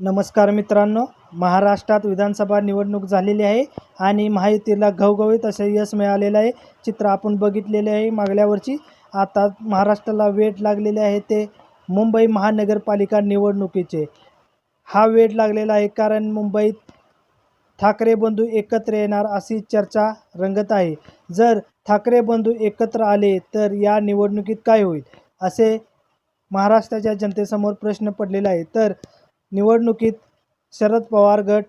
नमस्कार मित्रांनो महाराष्ट्रात विधानसभा निवडणूक झालेली आहे आणि माहितीला घवघवीत असे यश मिळालेलं आहे. चित्र आपण बघितलेले आहे मागल्या वर्षी. आता महाराष्ट्राला वेट लागलेले आहे ते मुंबई महानगरपालिका निवडणुकीचे. हा वेट लागलेला आहे कारण मुंबईत ठाकरे बंधू एकत्र येणार अशी चर्चा रंगत आहे. जर ठाकरे बंधू एकत्र आले तर या निवडणुकीत काय होईल? असे महाराष्ट्राच्या जनतेसमोर प्रश्न पडलेला आहे तर निवडणुकीत शरद पवार गट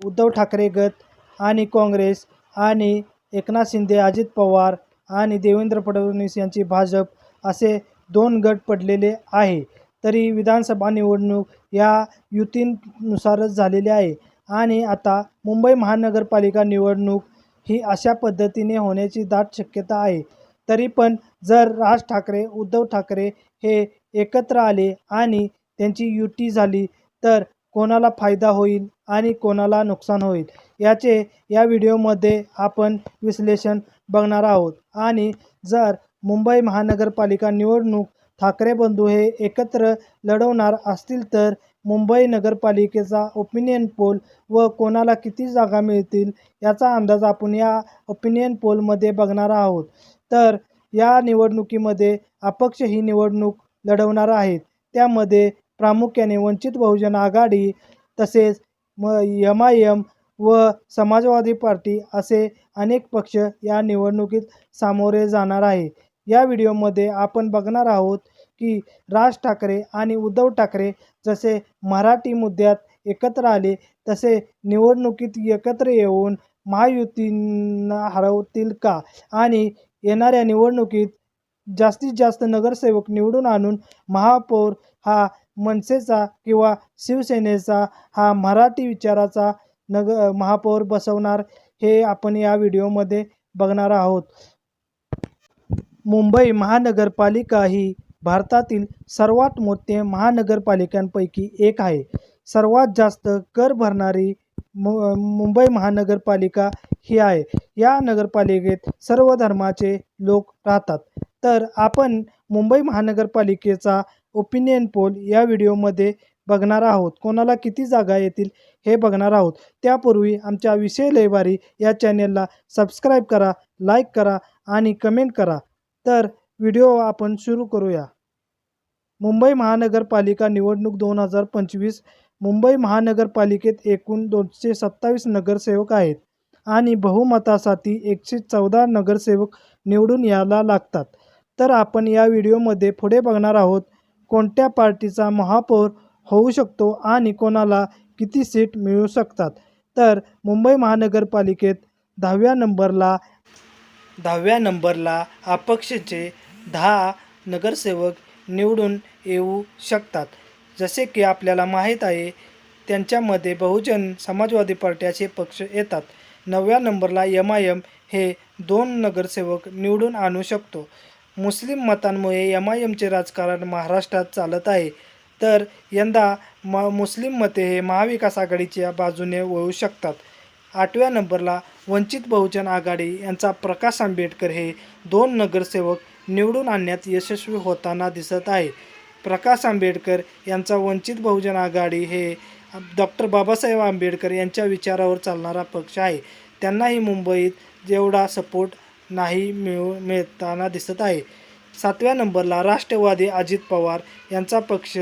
उद्धव ठाकरे गट आणि काँग्रेस आणि एकनाथ शिंदे अजित पवार आणि देवेंद्र फडणवीस यांची भाजप असे दोन गट पडलेले आहे. तरी विधानसभा निवडणूक या युतीनुसारच झालेली आहे आणि आता मुंबई महानगरपालिका निवडणूक ही अशा पद्धतीने होण्याची दाट शक्यता आहे. तरी पण जर राज ठाकरे उद्धव ठाकरे हे एकत्र आले आणि त्यांची युती झाली तर कोणाला फायदा होईल आणि कोणाला नुकसान होईल. याचे या व्हिडिओमध्ये आपण विश्लेषण बघणार आहोत. आणि जर मुंबई महानगरपालिका निवडणूक ठाकरे बंधू हे एकत्र लढवणार असतील तर मुंबई नगरपालिकेचा ओपिनियन पोल व कोणाला किती जागा मिळतील याचा अंदाज आपण या ओपिनियन पोलमध्ये बघणार आहोत. तर या निवडणुकीमध्ये अपक्ष ही निवडणूक लढवणार आहेत. त्यामध्ये प्रामुख्याने वंचित बहुजन आघाडी तसेच म एम आय एम व समाजवादी पार्टी असे अनेक पक्ष या निवडणुकीत सामोरे जाणार आहे. या व्हिडिओमध्ये आपण बघणार आहोत की राज ठाकरे आणि उद्धव ठाकरे जसे मराठी मुद्द्यात एकत्र आले तसे निवडणुकीत एकत्र येऊन महायुतींना हरवतील का? आणि येणाऱ्या निवडणुकीत जास्तीत जास्त नगरसेवक निवडून आणून महापौर हा मनसेचा किंवा शिवसेनेचा हा मराठी विचाराचा नग महापौर बसवणार हे आपण या व्हिडिओमध्ये बघणार आहोत. मुंबई महानगरपालिका ही भारतातील सर्वात मोठे महानगरपालिकांपैकी एक आहे. सर्वात जास्त कर भरणारी मु मुंबई महानगरपालिका ही आहे. या नगरपालिकेत सर्व धर्माचे लोक राहतात. तर आपण मुंबई महानगरपालिकेचा ओपिनियन पोल या व्हिडिओमध्ये बघणार आहोत. कोणाला किती जागा येतील हे बघणार आहोत. त्यापूर्वी आमच्या विषय लयवारी या चॅनेलला सबस्क्राईब करा लाईक करा आणि कमेंट करा. तर व्हिडिओ आपण सुरू करूया. मुंबई महानगरपालिका निवडणूक दोन हजार पंचवीस मुंबई महानगरपालिकेत एकूण दोनशे सत्तावीस नगरसेवक आहेत आणि बहुमतासाठी एकशे चौदा नगरसेवक निवडून यायला लागतात. तर आपण या व्हिडिओमध्ये पुढे बघणार आहोत. कोणत्या पार्टीचा महापौर होऊ शकतो आणि कोणाला किती सीट मिळू शकतात? तर मुंबई महानगरपालिकेत दहाव्या नंबरला दहाव्या नंबरला अपक्षचे दहा नगरसेवक निवडून येऊ शकतात. जसे की आपल्याला माहीत आहे त्यांच्यामध्ये बहुजन समाजवादी पार्ट्याचे पक्ष येतात. नवव्या नंबरला एम आय एम हे दोन नगरसेवक निवडून आणू शकतो. मुस्लिम मतांमुळे एम आय एमचे राजकारण महाराष्ट्रात चालत आहे. तर यंदा म मुस्लिम मते हे महाविकास आघाडीच्या बाजूने वळू शकतात. आठव्या नंबरला वंचित बहुजन आघाडी यांचा प्रकाश आंबेडकर हे दोन नगरसेवक निवडून आणण्यात यशस्वी होताना दिसत आहे. प्रकाश आंबेडकर यांचा वंचित बहुजन आघाडी हे डॉक्टर बाबासाहेब आंबेडकर यांच्या विचारावर चालणारा पक्ष आहे. त्यांनाही मुंबईत जेवढा सपोर्ट नाही मिळू मिळताना दिसत आहे. सातव्या नंबरला राष्ट्रवादी अजित पवार यांचा पक्ष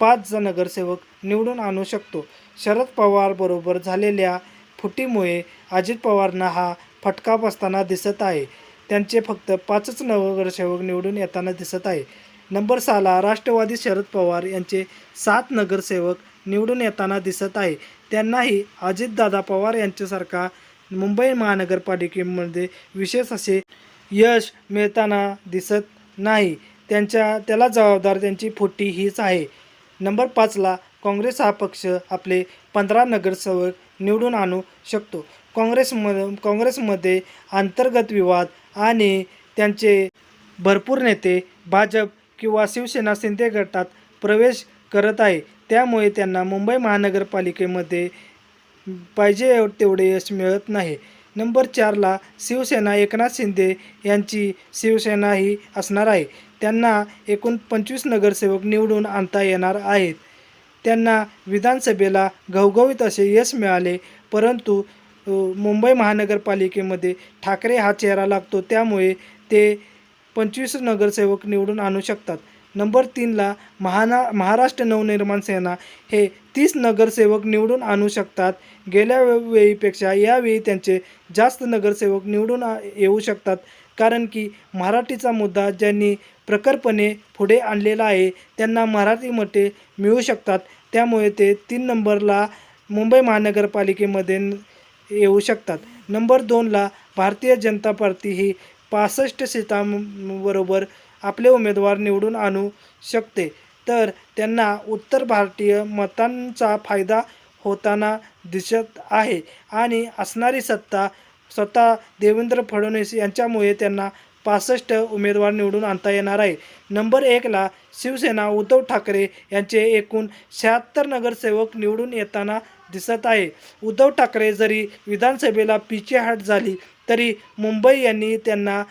पाच नगरसेवक निवडून आणू शकतो. शरद पवारबरोबर झालेल्या फुटीमुळे अजित पवारांना हा फटका बसताना दिसत आहे. त्यांचे फक्त पाचच नगरसेवक निवडून येताना दिसत आहे. नंबर सहाला राष्ट्रवादी शरद पवार यांचे सात नगरसेवक निवडून येताना दिसत आहे. त्यांनाही अजितदादा पवार यांच्यासारखा मुंबई महानगरपालिकेमध्ये विशेष असे यश मिळताना दिसत नाही. त्यांच्या त्याला जबाबदार त्यांची फुटी हीच आहे. नंबर पाचला काँग्रेस हा पक्ष आपले पंधरा नगरसेवक निवडून आणू शकतो. काँग्रेसम काँग्रेसमध्ये अंतर्गत विवाद आणि त्यांचे भरपूर नेते भाजप किंवा शिवसेना शिंदे गटात प्रवेश करत आहे. त्यामुळे त्यांना मुंबई महानगरपालिकेमध्ये पाहिजे तेवढे यश मिळत नाही. नंबर चारला शिवसेना एकनाथ शिंदे यांची शिवसेना ही असणार आहे. त्यांना एकूण पंचवीस नगरसेवक निवडून आणता येणार आहेत. त्यांना विधानसभेला घवघवीत असे यश मिळाले परंतु मुंबई महानगरपालिकेमध्ये ठाकरे हा चेहरा लागतो त्यामुळे ते पंचवीस नगरसेवक निवडून आणू शकतात. नंबर तीनला महाना महाराष्ट्र नवनिर्माण सेना हे तीस नगरसेवक निवडून आणू शकतात. गेल्या वेळीपेक्षा यावेळी त्यांचे जास्त नगरसेवक निवडून येऊ शकतात. कारण की मराठीचा मुद्दा ज्यांनी प्रखरपणे पुढे आणलेला आहे त्यांना मराठी मते मिळू शकतात. त्यामुळे ते तीन नंबरला मुंबई महानगरपालिकेमध्ये येऊ शकतात. नंबर दोनला भारतीय जनता पार्टी ही पासष्ट सीटांबरोबर आपले उमेदवार निवडून आणू शकते. तर त्यांना उत्तर भारतीय मतांचा फायदा होताना दिसत आहे. आणि असणारी सत्ता स्वतः देवेंद्र फडणवीस यांच्यामुळे त्यांना पासष्ट उमेदवार निवडून आणता येणार आहे. नंबर एकला शिवसेना उद्धव ठाकरे यांचे एकूण शहात्तर नगरसेवक निवडून येताना दिसत आहे. उद्धव ठाकरे जरी विधानसभेला पिछेहाट झाली तरी मुंबई यांनी त्यांना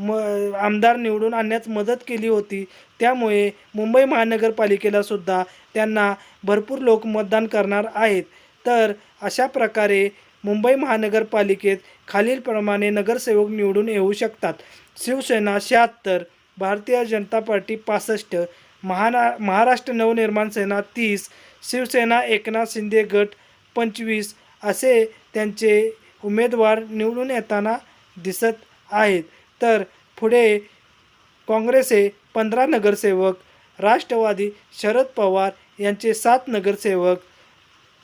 म आमदार निवडून आणण्यास मदत केली होती. त्यामुळे मुंबई महानगरपालिकेला सुद्धा त्यांना भरपूर लोक मतदान करणार आहेत. तर अशा प्रकारे मुंबई महानगरपालिकेत खालीलप्रमाणे नगरसेवक निवडून येऊ शकतात. शिवसेना शहात्तर भारतीय जनता पार्टी पासष्ट महाना महाराष्ट्र नवनिर्माण सेना तीस शिवसेना एकनाथ शिंदे गट पंचवीस असे त्यांचे उमेदवार निवडून येताना दिसत आहेत. तर पुढे काँग्रेस हे पंधरा नगरसेवक राष्ट्रवादी शरद पवार यांचे सात नगरसेवक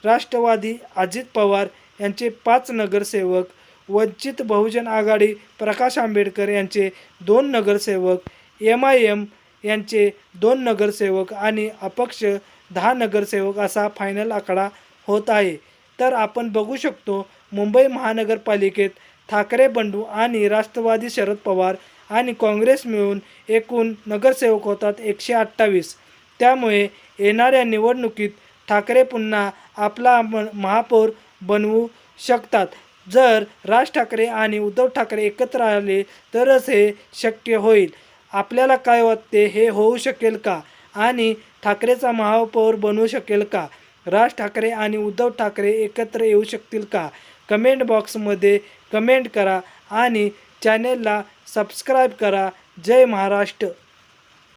राष्ट्रवादी अजित पवार यांचे पाच नगरसेवक वंचित बहुजन आघाडी प्रकाश आंबेडकर यांचे दोन नगरसेवक एम आय एम यांचे दोन नगरसेवक आणि अपक्ष दहा नगरसेवक असा फायनल आकडा होत आहे. तर आपण बघू शकतो मुंबई महानगरपालिकेत ठाकरे बंडू आणि राष्ट्रवादी शरद पवार आणि काँग्रेस मिळून एकूण नगरसेवक होतात एकशे अठ्ठावीस. त्यामुळे येणाऱ्या निवडणुकीत ठाकरे पुन्हा आपला म महापौर बनवू शकतात. जर राज ठाकरे आणि उद्धव ठाकरे एकत्र आले तरच हे शक्य होईल. आपल्याला काय वाटते? हे होऊ शकेल का? आणि ठाकरेचा महापौर बनवू शकेल का? राज ठाकरे आणि उद्धव ठाकरे एकत्र येऊ शकतील का? कमेंट बॉक्समध्ये कमेंट करा आणि चॅनेलला सबस्क्राईब करा. जय महाराष्ट्र.